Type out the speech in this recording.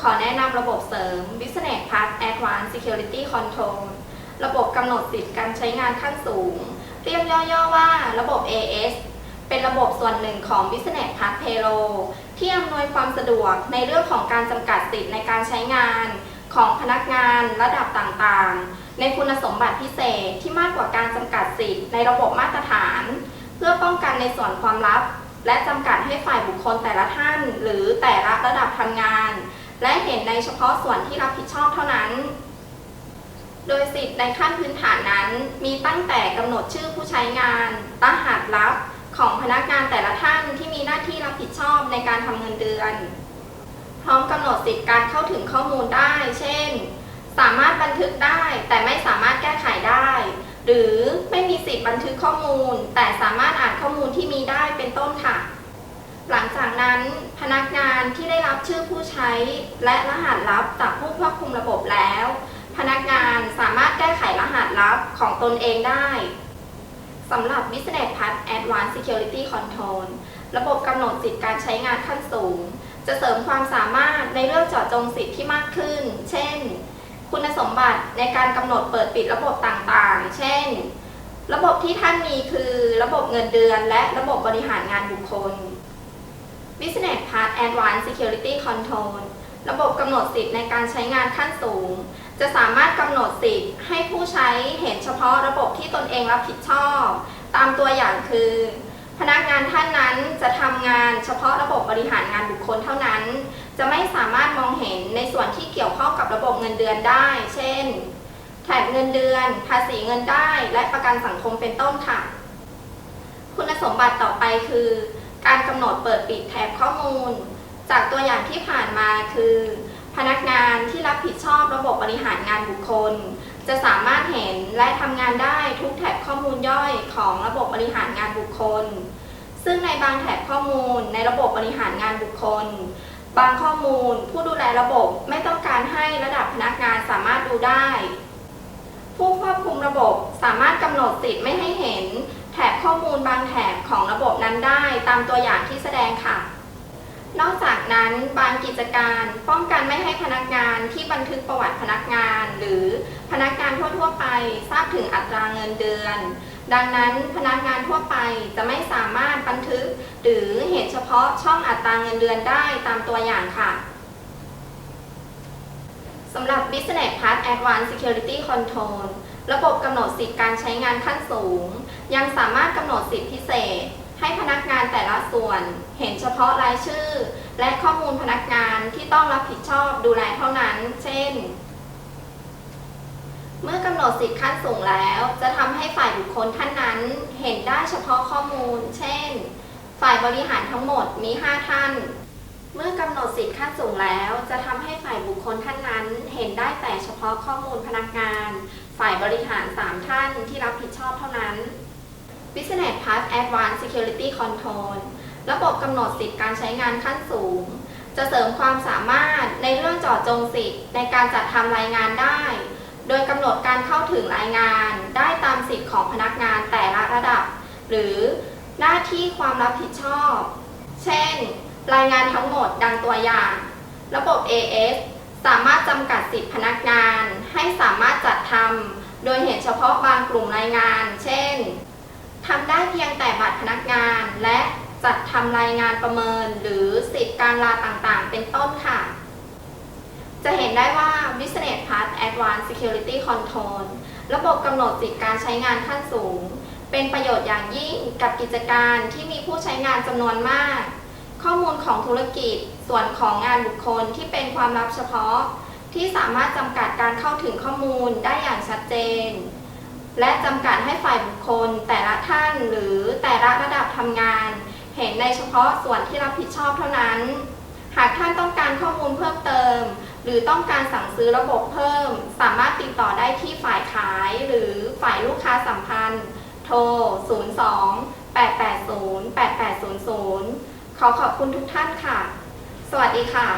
ขอแนะนำระบบเสริม Business Pass Advanced Security Control ระบบกำหนดสิทธิ์การใช้งานขั้นสูง เรียกย่อๆว่าระบบ AS เป็นระบบส่วนหนึ่งของ Business Pass Payroll ที่อำนวยความสะดวกในเรื่องของการจำกัดสิทธิในการใช้งาน ของพนักงานระดับต่างๆ ในคุณสมบัติพิเศษที่มากกว่าการจำกัดสิทธิในระบบมาตรฐาน เพื่อป้องกันในส่วนความลับ และจำกัดให้ฝ่ายบุคคลแต่ละท่าน หรือแต่ละระดับทำงาน และเห็นในเฉพาะส่วนที่รับผิดชอบเท่านั้น โดยสิทธิ์ในขั้นพื้นฐานนั้น มีตั้งแต่กำหนดชื่อผู้ใช้งานรหัสลับของพนักงานแต่ละท่านที่มีหน้าที่รับผิดชอบในการทำเงินเดือน พร้อมกำหนดสิทธิ์การเข้าถึงข้อมูลได้ เช่น สามารถบันทึกได้แต่ไม่สามารถแก้ไขได้ หรือไม่มีสิทธิ์บันทึกข้อมูล แต่สามารถอ่านข้อมูลที่มีได้เป็นต้นค่ะ หลังจากนั้นพนักงานที่ได้รับชื่อผู้ใช้ และรหัสลับจากผู้ควบคุมระบบแล้ว พนักงานสามารถแก้ไขรหัสลับของตนเองได้สำหรับ Business Pass Advanced Security Control ระบบกำหนดสิทธิการใช้งานขั้นสูง จะเสริมความสามารถในเรื่องเจาะจงสิทธิที่มากขึ้น เช่น คุณสมบัติในการกำหนดเปิดปิดระบบต่างๆ เช่น ระบบที่ท่านมีคือระบบเงินเดือน และระบบบริหารงานบุคคล Business Pass Advanced Security Control ระบบกำหนดสิทธิ์ในการใช้งานขั้นสูง จะสามารถกำหนดสิทธิ์ให้ผู้ใช้เห็นเฉพาะระบบที่ตนเองรับผิดชอบ ตามตัวอย่างคือ พนักงานท่านนั้นจะทำงานเฉพาะ ระบบบริหารงานบุคคลเท่านั้น จะไม่สามารถมองเห็นในส่วนที่เกี่ยวข้องกับระบบเงินเดือนได้ เช่น แถบเงินเดือน ภาษีเงินได้ และประกันสังคมเป็นต้นค่ะ คุณสมบัติต่อไปคือ การกำหนดเปิดปิดแถบข้อมูล จากตัวอย่างที่ผ่านมาคือ พนักงานที่รับผิดชอบระบบบริหารงานบุคคล จะสามารถเห็นและทำงานได้ทุกแถบข้อมูลย่อยของระบบบริหารงานบุคคล ซึ่งในบางแถบข้อมูลในระบบบริหารงานบุคคล บางข้อมูล ผู้ดูแลระบบไม่ต้องการให้ระดับพนักงานสามารถดูได้ ผู้ควบคุมระบบสามารถกำหนดสิทธิ์ไม่ให้เห็น แถบข้อมูลบางแถบของระบบนั้นได้ ตามตัวอย่างที่แสดงค่ะ นอกจากนั้นบางกิจการป้องกันไม่ให้พนักงานที่บันทึกประวัติพนักงาน หรือพนักงานทั่วๆไปทราบถึงอัตราเงินเดือน ดังนั้นพนักงานทั่วไปจะไม่สามารถบันทึก หรือเห็นเฉพาะช่องอัตราเงินเดือนได้ตามตัวอย่างค่ะสำหรับ Business Pass Advanced Security Control ระบบกำหนดสิทธิการใช้งานขั้นสูง ยังสามารถกำหนดสิทธิพิเศษ ให้พนักงานแต่ละส่วนเห็นเฉพาะรายชื่อ และข้อมูลพนักงานที่ต้องรับผิดชอบดูแลเท่านั้น เช่น เมื่อกำหนดสิทธิขั้นสูงแล้ว จะทำให้ฝ่ายบุคคลท่านนั้น เห็นได้เฉพาะข้อมูล เช่น ฝ่ายบริหารทั้งหมดมี 5 ท่าน เมื่อกำหนดสิทธิขั้นสูงแล้ว จะทำให้ฝ่ายบุคคลท่านนั้น เห็นได้แต่เฉพาะข้อมูลพนักงาน ฝ่ายบริหาร 3 ท่านที่รับผิดชอบเท่านั้น Business Pass Advanced Security Control ระบบกำหนดสิทธิการใช้งานขั้นสูง จะเสริมความสามารถในเรื่องเจาะจงสิทธิในการจัดทำรายงานได้ โดยกำหนดการเข้าถึงรายงานได้ตามสิทธิของพนักงานแต่ละระดับ หรือหน้าที่ความรับผิดชอบ เช่น รายงานทั้งหมดดังตัวอย่าง ระบบ AS สามารถจำกัดสิทธิพนักงานให้สามารถจัดทำโดยเห็นเฉพาะบางกลุ่มรายงาน เช่น ทำได้เพียงแต่บัตรพนักงานและจัดทำรายงานประเมิน หรือสิทธิการลาต่างๆ เป็นต้นค่ะ จะเห็นได้ว่า Business Pass Advanced Security Control ระบบกำหนดสิทธิการใช้งานขั้นสูง เป็นประโยชน์อย่างยิ่งกับกิจการที่มีผู้ใช้งานจำนวนมาก ข้อมูลของธุรกิจ ส่วนของงานบุคคลที่เป็นความลับเฉพาะ ที่สามารถจำกัดการเข้าถึงข้อมูลได้อย่างชัดเจน และจำกัดให้ฝ่ายบุคคล แต่ละท่านหรือแต่ละระดับทำงาน เห็นในเฉพาะส่วนที่รับผิดชอบเท่านั้น หากท่านต้องการข้อมูลเพิ่มเติม หรือต้องการสั่งซื้อระบบเพิ่ม สามารถติดต่อได้ที่ฝ่ายขายหรือฝ่ายลูกค้าสัมพันธ์ โทร 02 880 8800 ขอขอบคุณทุกท่านค่ะ สวัสดีค่ะ